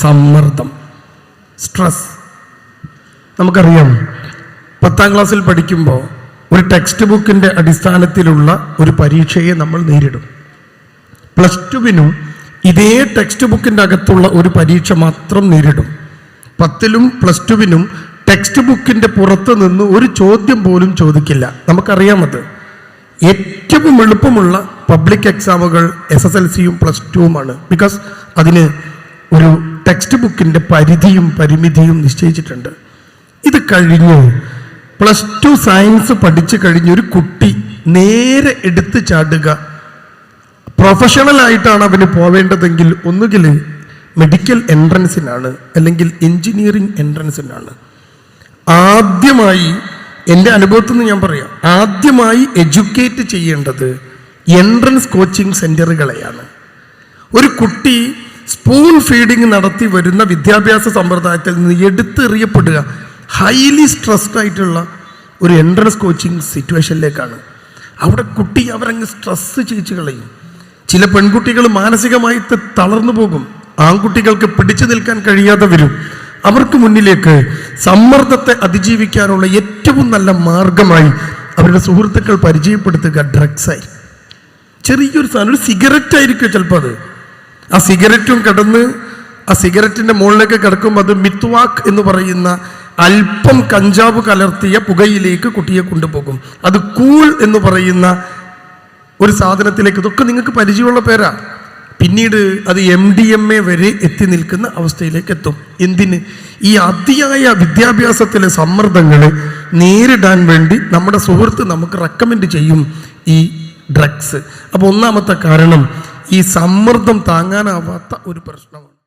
സമ്മർദ്ദം സ്ട്രെസ് നമുക്കറിയാം പത്താം ക്ലാസ്സിൽ പഠിക്കുമ്പോൾ ഒരു ടെക്സ്റ്റ് ബുക്കിന്റെ അടിസ്ഥാനത്തിലുള്ള ഒരു പരീക്ഷയെ നമ്മൾ നേരിടും. പ്ലസ് ടുവിനും ഇതേ ടെക്സ്റ്റ് ബുക്കിന്റെ അകത്തുള്ള ഒരു പരീക്ഷ മാത്രം നേരിടും. പത്തിലും പ്ലസ് ടുവിനും ടെക്സ്റ്റ് ബുക്കിന്റെ പുറത്ത് നിന്ന് ഒരു ചോദ്യം പോലും ചോദിക്കില്ല. നമുക്കറിയാമത് ഏറ്റവും എളുപ്പമുള്ള പബ്ലിക് എക്സാമുകൾ എസ് എസ് എൽ സിയും പ്ലസ് ടുവുമാണ് ബിക്കോസ് അതിന് ഒരു ടെക്സ്റ്റ് ബുക്കിന്റെ പരിധിയും പരിമിതിയും നിശ്ചയിച്ചിട്ടുണ്ട്. ഇത് കഴിഞ്ഞ് പ്ലസ് ടു സയൻസ് പഠിച്ചു കഴിഞ്ഞ് ഒരു കുട്ടി നേരെ എടുത്തു ചാടുക. പ്രൊഫഷണൽ ആയിട്ടാണ് അവന് പോവേണ്ടതെങ്കിൽ ഒന്നുകിൽ മെഡിക്കൽ എൻട്രൻസിനാണ് അല്ലെങ്കിൽ എഞ്ചിനീയറിംഗ് എൻട്രൻസിനാണ് ആദ്യമായി എന്റെ അനുഭവത്തിൽ നിന്ന് ഞാൻ പറയാം ആദ്യമായി എഡ്യൂക്കേറ്റ് ചെയ്യേണ്ടത് എൻട്രൻസ് കോച്ചിങ് സെന്ററുകളെയാണ് ഒരു കുട്ടി സ്പൂൺ ഫീഡിങ് നടത്തി വരുന്ന വിദ്യാഭ്യാസ സമ്പ്രദായത്തിൽ നിന്ന് എടുത്തെറിയപ്പെടുക ഹൈലി സ്ട്രെസ്ഡ് ആയിട്ടുള്ള ഒരു എൻട്രൻസ് കോച്ചിങ് സിറ്റുവേഷനിലേക്കാണ് അവിടെ കുട്ടി അവരങ്ങ് സ്ട്രെസ് ചെയ്യിച്ച് കളയും. ചില പെൺകുട്ടികൾ മാനസികമായി തളർന്നു പോകും. ആൺകുട്ടികൾക്ക് പിടിച്ചു നിൽക്കാൻ കഴിയാതെ വരും. അവർക്ക് മുന്നിലേക്ക് സമ്മർദ്ദത്തെ അതിജീവിക്കാനുള്ള ഏറ്റവും നല്ല മാർഗമായി അവരുടെ സുഹൃത്തുക്കൾ പരിചയപ്പെടുത്തുക ഡ്രഗ്സായി ചെറിയൊരു സാധനം ഒരു സിഗരറ്റ് ആയിരിക്കും ചിലപ്പോൾ അത്. ആ സിഗരറ്റും കിടന്ന് ആ സിഗരറ്റിന്റെ മുകളിലേക്ക് കിടക്കുമ്പോൾ അത് മിത്വാക്ക് എന്ന് പറയുന്ന അല്പം കഞ്ചാവ് കലർത്തിയ പുകയിലേക്ക് കുട്ടിയെ കൊണ്ടുപോകും. അത് കൂൾ എന്ന് പറയുന്ന ഒരു സാധനത്തിലേക്ക്. ഇതൊക്കെ നിങ്ങൾക്ക് പരിചയമുള്ള പേരാ. പിന്നീട് അത് എം ഡി എം എ വരെ എത്തി നിൽക്കുന്ന അവസ്ഥയിലേക്ക് എത്തും. എന്തിന്? ഈ അതിയായ വിദ്യാഭ്യാസത്തിലെ സമ്മർദ്ദങ്ങളെ നേരിടാൻ വേണ്ടി നമ്മുടെ സുഹൃത്ത് നമുക്ക് റെക്കമെൻഡ് ചെയ്യും ഈ ഡ്രഗ്സ് അപ്പോൾ ഒന്നാമത്തെ കാരണം ഈ സമ്മർദ്ദം താങ്ങാനാവാത്ത ഒരു പ്രശ്നമാണ്.